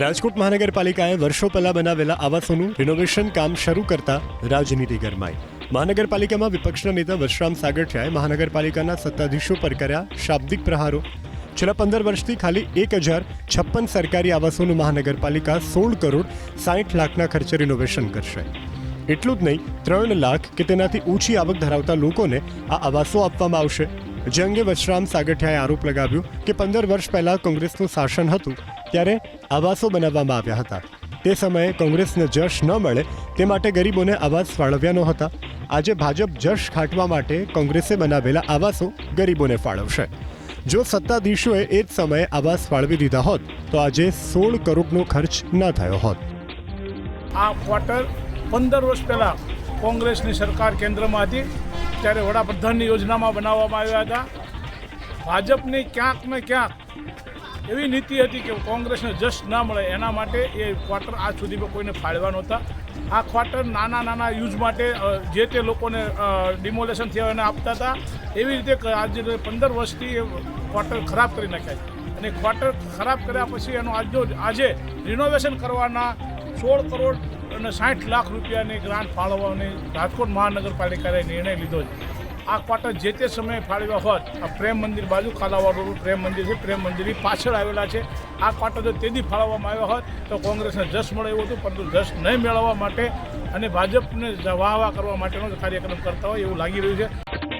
રાજકોટ મહાનગરપાલિકાએ વર્ષો પહેલા બનાવેલા આવાસોનું રિનોવેશન કામ શરૂ કરતા રાજનીતિ ગરમાઈ. મહાનગરપાલિકામાં વિપક્ષના નેતા વશરામ સાગઠિયાએ મહાનગરપાલિકાના સત્તાધીશો પર કર્યા શાબ્દિક પ્રહારો. છેલ્લા પંદર વર્ષથી ખાલી એક હજાર છપ્પન સરકારી આવાસોનું મહાનગરપાલિકા સોળ કરોડ સાઠ લાખના ખર્ચે રિનોવેશન કરશે. એટલું જ નહીં, ત્રણ લાખ કે તેનાથી ઓછી આવક ધરાવતા લોકોને આ આવાસો આપવામાં આવશે. જે અંગે વશરામ સાગઠિયાએ આરોપ લગાવ્યો કે પંદર વર્ષ પહેલાં કોંગ્રેસનું શાસન હતું, ત્યારે આવાસો બનાવવામાં આવ્યા હતા. તે સમયે કોંગ્રેસને જશ ન મળે તે માટે ગરીબોને આવાસ ફાળવ્યા નહોતા. આજે ભાજપ જશ ખાટવા માટે કોંગ્રેસે બનાવેલા આવાસો ગરીબોને ફાળવશે. જો સત્તાધીશોએ એ જ સમયે આવાસ ફાળવી દીધા હોત, તો આજે સોળ કરોડનો ખર્ચ ન થયો હોત. આ ક્વાર્ટર પંદર વર્ષ પહેલાં કોંગ્રેસની સરકાર કેન્દ્રમાં હતી. ત્યારે વડાપ્રધાનની યોજનામાં બનાવવામાં આવ્યા હતા. ભાજપની ક્યાંક ને ક્યાંક એવી નીતિ હતી કે કોંગ્રેસને જશ ના મળે એના માટે એ ક્વાર્ટર આજ સુધીમાં કોઈને ફાળવા નહોતા. આ ક્વાર્ટર નાના નાના યુઝ માટે જે તે લોકોને ડિમોલેશન થયા એને આપતા હતા. એવી રીતે આજે પંદર વર્ષથી એ ક્વાર્ટર ખરાબ કરી નાખ્યા છે. અને ક્વાર્ટર ખરાબ કર્યા પછી એનો આજનો, આજે રિનોવેશન કરવાના સોળ કરોડ અને સાઠ લાખ રૂપિયાની ગ્રાન્ટ ફાળવવાની રાજકોટ મહાનગરપાલિકાએ નિર્ણય લીધો છે. આ ક્વાર્ટર જે તે સમયે ફાળવ્યા હોત, આ પ્રેમ મંદિર બાજુ ખાલાવાળું પ્રેમ મંદિર છે, પ્રેમ મંદિરની પાછળ આવેલા છે. આ ક્વાર્ટર જો તેથી ફાળવવામાં આવ્યા હોત, તો કોંગ્રેસને જશ મળે એવું હતું, પરંતુ જશ નહીં મેળવવા માટે અને ભાજપને વાહ વાહ કરવા માટેનો જ કાર્યક્રમ કરતા હોય એવું લાગી રહ્યું છે.